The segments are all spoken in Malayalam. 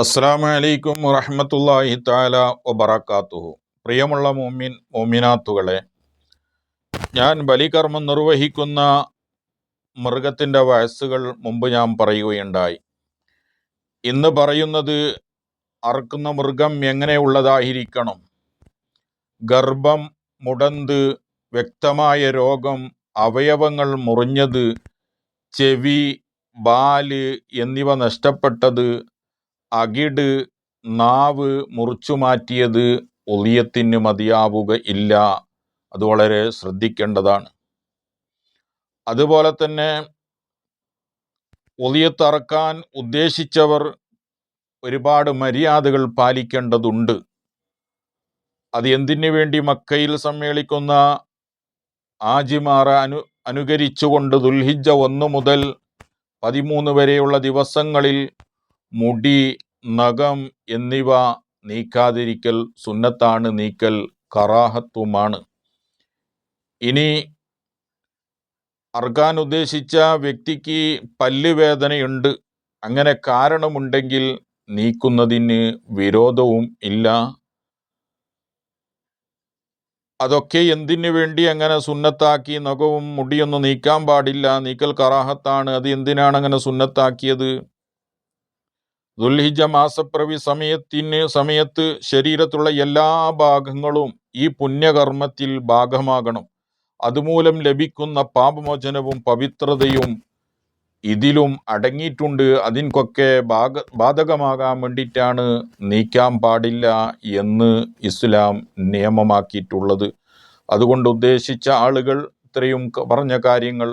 അസ്സാം വലൈക്കും വറഹമത്തല്ലാഹി താല വബറക്കാത്തുഹു പ്രിയമുള്ള മോമിൻ മോമിനാത്തുകളെ ഞാൻ ബലികർമ്മം നിർവഹിക്കുന്ന മൃഗത്തിന്റെ വയസ്സുകൾ മുമ്പ് ഞാൻ പറയുകയുണ്ടായി. ഇന്ന് പറയുന്നത് അറുക്കുന്ന മൃഗം എങ്ങനെയുള്ളതായിരിക്കണം? ഗർഭം മുടന്ത് വ്യക്തമായ രോഗം അവയവങ്ങൾ മുറിഞ്ഞത് ചെവി ബാൽ എന്നിവ നഷ്ടപ്പെട്ടത് അകിട് നാവ് മുറിച്ചു മാറ്റിയത് ഒളിയത്തിന് മതിയാവുക ഇല്ല. അത് വളരെ ശ്രദ്ധിക്കേണ്ടതാണ്. അതുപോലെ തന്നെ ഒളിയത്തറക്കാൻ ഉദ്ദേശിച്ചവർ ഒരുപാട് മര്യാദകൾ പാലിക്കേണ്ടതുണ്ട്. അത് എന്തിനു വേണ്ടി മക്കയിൽ സമ്മേളിക്കുന്ന ആജിമാറ അനു അനുകരിച്ചുകൊണ്ട് ദുൽഹിജ ഒന്ന് മുതൽ പതിമൂന്ന് വരെയുള്ള ദിവസങ്ങളിൽ മുടി നഖം എന്നിവ നീക്കാതിരിക്കൽ സുന്നത്താണ് നീക്കൽ കറാഹത്വമാണ് ഇനി അർക്കാൻ ഉദ്ദേശിച്ച വ്യക്തിക്ക് പല്ലുവേദനയുണ്ട്. അങ്ങനെ കാരണമുണ്ടെങ്കിൽ നീക്കുന്നതിന് വിരോധവും ഇല്ല. അതൊക്കെ എന്തിനു വേണ്ടി അങ്ങനെ സുന്നത്താക്കി നഖവും മുടിയൊന്നും നീക്കാൻ പാടില്ല. നീക്കൽ കറാഹത്താണ്. അത് എന്തിനാണ് അങ്ങനെ സുന്നത്താക്കിയത്? ദുൽഹിജ മാസപ്രവി സമയത്തിന് സമയത്ത് ശരീരത്തുള്ള എല്ലാ ഭാഗങ്ങളും ഈ പുണ്യകർമ്മത്തിൽ ഭാഗമാകണം. അതുമൂലം ലഭിക്കുന്ന പാപമോചനവും പവിത്രതയും ഇതിലും അടങ്ങിയിട്ടുണ്ട്. അതിൻകൊക്കെ ഭാഗ ബാധകമാകാൻ വേണ്ടിയിട്ടാണ് നീക്കാൻ പാടില്ല എന്ന് ഇസ്ലാം നിയമമാക്കിയിട്ടുള്ളത്. അതുകൊണ്ട് ഉദ്ദേശിച്ച ആളുകൾ ഇത്രയും പറഞ്ഞ കാര്യങ്ങൾ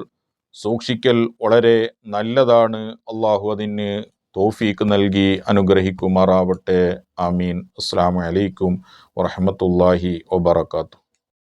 സൂക്ഷിക്കൽ വളരെ നല്ലതാണ്. അള്ളാഹു അതിന് തോഫീക്ക് നൽകി അനുഗ്രഹിക്കുമാറാവട്ടെ. ആമീൻ. അസ്സാം വലൈക്കും വറഹമത്തല്ലാഹി വബർക്കാത്തു